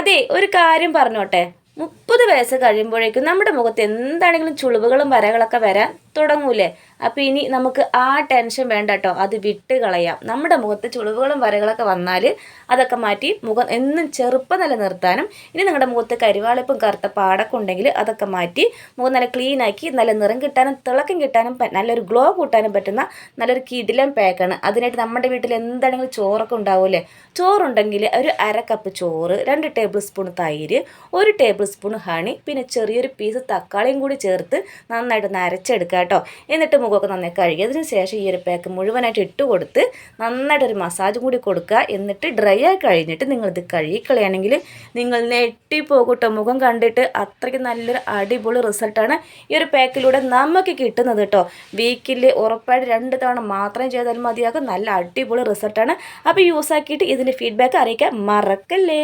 അതെ ഒരു കാര്യം പറഞ്ഞോട്ടെ. മുപ്പത് വയസ്സ് കഴിയുമ്പോഴേക്കും നമ്മുടെ മുഖത്ത് എന്താണെങ്കിലും ചുളിവുകളും വരകളൊക്കെ വരാൻ തുടങ്ങൂലേ? അപ്പോൾ ഇനി നമുക്ക് ആ ടെൻഷൻ വേണ്ട കേട്ടോ അത് വിട്ട് കളയാം. നമ്മുടെ മുഖത്ത് ചുളിവുകളും വരകളൊക്കെ വന്നാൽ അതൊക്കെ മാറ്റി മുഖം എന്നും ചെറുപ്പം നിലനിർത്താനും ഇനി നിങ്ങളുടെ മുഖത്ത് കരിവാളിപ്പും കറുത്ത പാടൊക്കെ ഉണ്ടെങ്കിൽ അതൊക്കെ മാറ്റി മുഖം നല്ല ക്ലീൻ ആക്കി നല്ല നിറം കിട്ടാനും തിളക്കം കിട്ടാനും നല്ലൊരു ഗ്ലോ കൂട്ടാനും പറ്റുന്ന നല്ലൊരു കിടിലൻ പാക്കാണ് അതിനായിട്ട് നമ്മുടെ വീട്ടിൽ എന്താണെങ്കിലും ചോറൊക്കെ ഉണ്ടാവില്ലേ ചോറുണ്ടെങ്കിൽ ഒരു അര കപ്പ് ചോറ് രണ്ട് ടേബിൾ സ്പൂൺ തൈര് ഒരു ടേബിൾ സ്പൂൺ ഹണി പിന്നെ ചെറിയൊരു പീസ് തക്കാളിയും കൂടി ചേർത്ത് നന്നായിട്ട് ഒന്ന് അരച്ചെടുക്കുക കേട്ടോ. എന്നിട്ട് മുഖമൊക്കെ നന്നായി കഴുകി. അതിന് ശേഷം ഈ ഒരു പാക്ക് മുഴുവനായിട്ട് ഇട്ട് കൊടുത്ത് നന്നായിട്ടൊരു മസാജ് കൂടി കൊടുക്കുക. എന്നിട്ട് ഡ്രൈ ആയി കഴിഞ്ഞിട്ട് നിങ്ങളിത് കഴുകിക്കളയാണെങ്കിൽ നിങ്ങൾ നെട്ടിപ്പോകട്ടോ കേട്ടോ. മുഖം കണ്ടിട്ട് അത്രയ്ക്ക് നല്ലൊരു അടിപൊളി റിസൾട്ടാണ് ഈ ഒരു പാക്കിലൂടെ നമുക്ക് കിട്ടുന്നത് കേട്ടോ. വീക്കിൽ ഉറപ്പായിട്ട് രണ്ട് തവണ മാത്രം ചെയ്താൽ മതിയാകും. നല്ല അടിപൊളി റിസൾട്ടാണ് അപ്പോൾ യൂസ് ആക്കിയിട്ട് ഇതിന്റെ ഫീഡ്ബാക്ക് അറിയിക്കാൻ മറക്കല്ലേ.